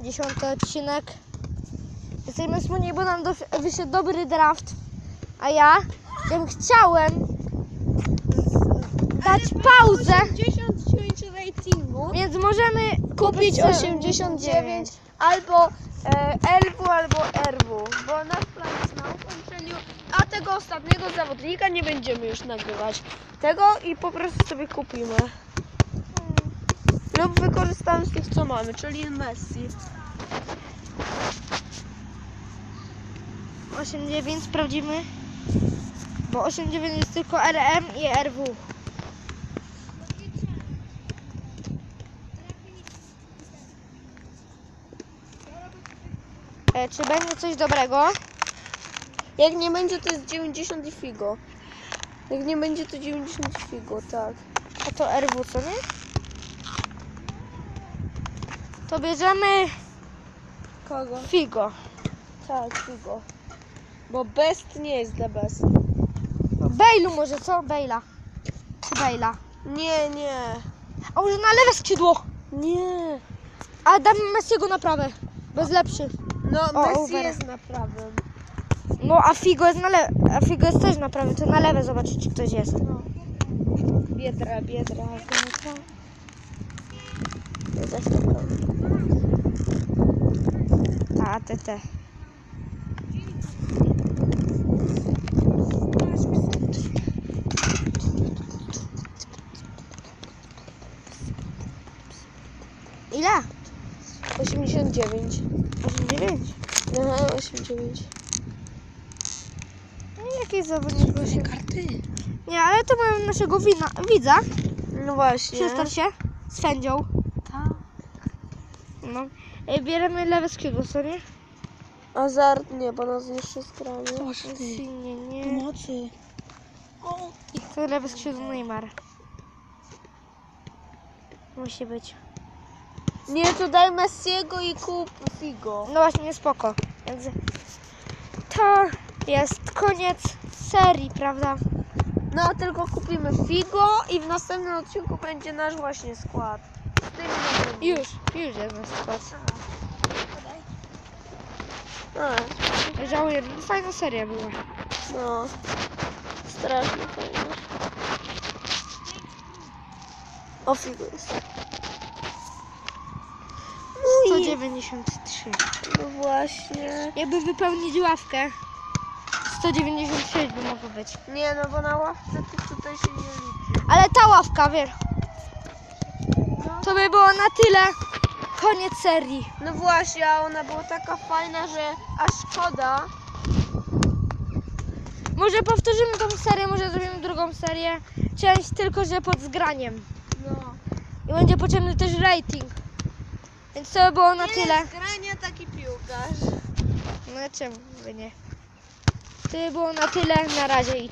Dziesiąty odcinek. Jesteśmy smutni, bo nam wyszedł dobry draft. A ja bym chciałem dać pauzę, 89 ratingu. więc możemy Kupić sobie 89 albo e, LW albo RW, bo nasz plan jest na ukończeniu, a tego ostatniego zawodnika nie będziemy już nagrywać. Tego i po prostu sobie kupimy. Lub wykorzystamy z tych co mamy, czyli Messi. 8-9 sprawdzimy. Bo 8-9 jest tylko RM i RW. E, czy będzie coś dobrego? Jak nie będzie to jest 90 i figo. Jak nie będzie to 90 i figo, tak. A to RW, co nie? To bierzemy Kogo? Figo. Tak, figo. Bo best nie jest dla best. Bejlu może, co? Bejla. Czy Bejla? Nie, nie. A może na lewe skrzydło? Nie. A damy Messiego na prawe. Bez lepszy. No, O, Messi jest na prawym. No a Figo jest na lewe. A Figo jest też na prawe. To na lewe zobaczyć, czy ktoś jest. No. Biedra, biedra. Jest za to A, te, te. Ile? 89. 89. Aha, 89. No i jakiś zawodnik właśnie. karty. Nie, ale to mamy naszego wina, widza. No właśnie. Przystar się z sędzią. No. Ej, bierzemy lewe skrzydło, co nie? Azart nie, bo nas jeszcze skranie. Nie, nie. Pomocy. I to lewe skrzydło Neymar. Musi być. Nie, to daj Messiego i kup Figo. No właśnie, spoko. Więc to jest koniec serii, prawda? No, tylko kupimy Figo i w następnym odcinku będzie nasz właśnie skład. Z tymi nowymi. Już, już jest nasz skład. A, Żałuję, no fajna seria była. no. Strasznie fajnie. O, Figo jest. No i... 193. No właśnie. Jakby wypełnić ławkę, 196 by mogło być. Nie, no bo na ławce to tutaj się nie liczy. Ale ta ławka, wiesz, No. To by było na tyle. Koniec serii. No właśnie, a ona była taka fajna, że aż szkoda. Może powtórzymy tą serię, może zrobimy drugą serię. Część tylko, że pod zgraniem. No. I będzie potrzebny też rating. Więc to by było na tyle. grania taki piłkarz. No czemu by nie? To by było na tyle. Na razie i